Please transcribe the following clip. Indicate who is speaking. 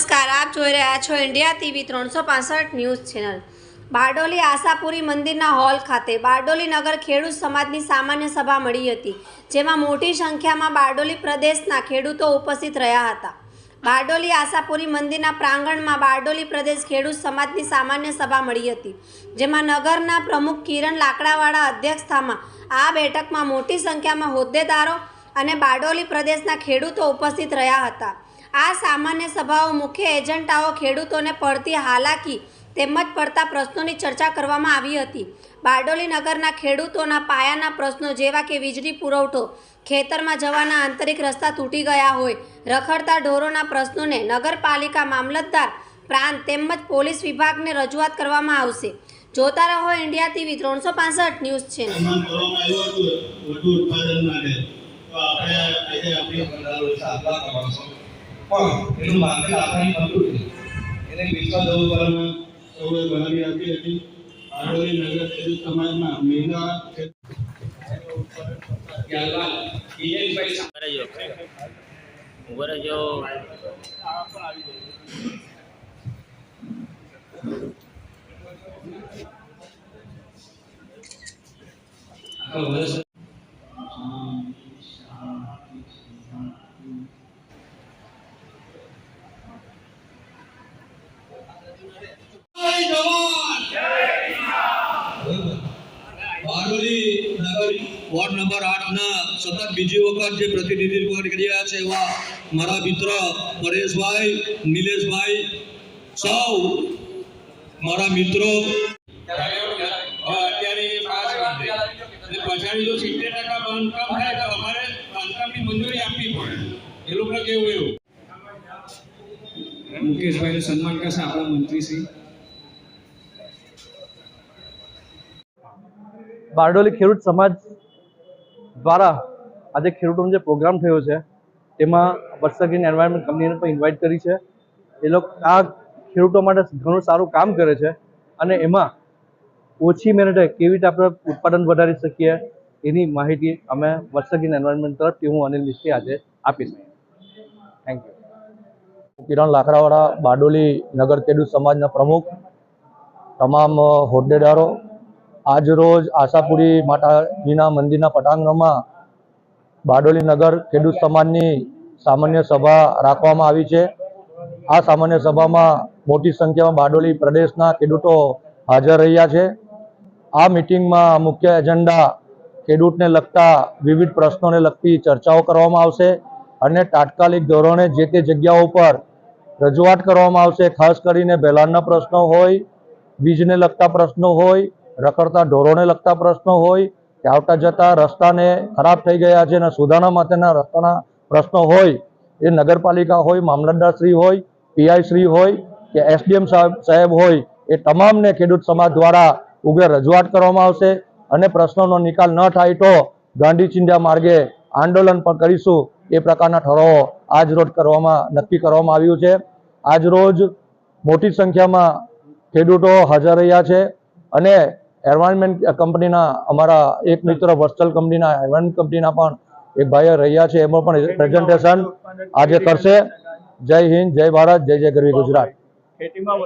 Speaker 1: નમસ્કાર, આપ જોઈ રહ્યા છો ઇન્ડિયા ટીવી ત્રણસો પાસઠ ન્યૂઝ ચેનલ. બારડોલી આશાપુરી મંદિરના હોલ ખાતે બારડોલી નગર ખેડૂત સમાજની સામાન્ય સભા મળી હતી, જેમાં મોટી સંખ્યામાં બારડોલી પ્રદેશના ખેડૂતો ઉપસ્થિત રહ્યા હતા. બારડોલી આશાપુરી મંદિરના પ્રાંગણમાં બારડોલી પ્રદેશ ખેડૂત સમાજની સામાન્ય સભા મળી હતી, જેમાં નગરના પ્રમુખ કિરણ લાકડાવાળા અધ્યક્ષતામાં આ બેઠકમાં મોટી સંખ્યામાં હોદ્દેદારો અને બારડોલી પ્રદેશના ખેડૂતો ઉપસ્થિત રહ્યા હતા. આ સામાન્ય સભાઓ મુખ્ય એજન્ડાઓ ખેડૂતોને પડતી હાલાકી તેમજ પડતા પ્રશ્નોની ચર્ચા કરવામાં આવી હતી. બારડોલી નગરના ખેડૂતોના પાયાના પ્રશ્નો જેવા કે વીજળી પુરવઠો, ખેતરમાં જવાના આંતરિક રસ્તા તૂટી ગયા હોય, રખડતા ઢોરોના પ્રશ્નોને નગરપાલિકા મામલતદાર પ્રાંત તેમજ પોલીસ વિભાગને રજૂઆત કરવામાં આવશે. જોતા રહો ઇન્ડિયા ટીવી ત્રણસો પાસઠ ન્યૂઝ
Speaker 2: છે આપણે આજે આપણી
Speaker 3: પંદર વર્ષ આગલા કરવાનો છે. પણ એનું માર્કેટ આપણે મળતું નથી એને વેચવા જવું પડે
Speaker 2: સૌએ બનાવી આપી હતી આડોલી નગર ખેડૂત સમાજના મહિલા
Speaker 3: ત્યારબાદ ઈએનભાઈ
Speaker 4: મિત્ર
Speaker 3: પછાડી જો સિત્તેર ટકા બાંધકામ તો અમારે બાંધકામની મંજૂરી આપવી પડે. એ લોકો કેવું એવું? મુકેશભાઈનું સન્માન કરશે આપણા મંત્રીશ્રી.
Speaker 5: બારડોલી ખેડૂત સમાજ દ્વારા આજે ખેડૂતોનો જે પ્રોગ્રામ થયો છે, તેમાં વર્ષગીન એન્વાયરમેન્ટ કંપનીને પણ ઇન્વાઇટ કરી છે. એ લોકો, આ ખેડૂતો માટે ઘણું સારું કામ કરે છે અને એમાં ઓછી મહેનતે કેવી રીતે આપણે ઉત્પાદન વધારી શકીએ, એની માહિતી અમે વર્ષગીન એન્વાયરમેન્ટ તરફથી હું અનિલ મિસ્ત્રી આજે આપીશ. થેન્ક યુ કિરણ લાકડાવાળા બારડોલી નગર ખેડૂત સમાજના પ્રમુખ, તમામ હોદ્દેદારો આજ રોજ આશાપુરી માતાજીના મંદિરના પટાંગણમાં બારડોલી નગર ખેડૂત સમાજની સામાન્ય સભા રાખવામાં આવી છે. આ સામાન્ય સભામાં મોટી સંખ્યામાં બારડોલી પ્રદેશના ખેડૂતો હાજર રહ્યા છે. આ મિટિંગમાં મુખ્ય એજન્ડા ખેડૂતને લગતા વિવિધ પ્રશ્નોને લગતી ચર્ચાઓ કરવામાં આવશે અને તાત્કાલિક ધોરણે જે તે જગ્યાઓ પર રજૂઆત કરવામાં આવશે. ખાસ કરીને બેલાણના પ્રશ્નો હોય વીજને લગતા પ્રશ્નો હોય, રખડતા ઢોરોને લગતા પ્રશ્નો હોય, કે આવતા જતા રસ્તાને ખરાબ થઈ ગયા છે અને સુધારણા માટેના રસ્તાના પ્રશ્નો હોય, એ નગરપાલિકા હોય મામલતદારશ્રી હોય, પીઆઈ શ્રી હોય, કે એસડીએમ સાહેબ સાહેબ હોય, એ તમામને ખેડૂત સમાજ દ્વારા ઉગ્ર રજૂઆત કરવામાં આવશે અને પ્રશ્નોનો નિકાલ ન થાય તો ગાંધી ચિંધ્યા માર્ગે આંદોલન પણ કરીશું. એ પ્રકારના ઠરાવો આજ રોજ કરવામાં, નક્કી કરવામાં આવ્યું છે. આજ રોજ મોટી સંખ્યામાં ખેડૂતો હાજર રહ્યા છે અને એન્વાયરમેન્ટ કંપનીના અમારા એક મિત્ર વર્સ્ટલ કંપનીના એન્વાયરમેન્ટ કંપનીના પણ એક ભાઈ રહ્યા છે એમાં પણ પ્રેઝન્ટેશન આજે કરશે. જય હિન્દ, જય ભારત, જય જય ગરવી ગુજરાત.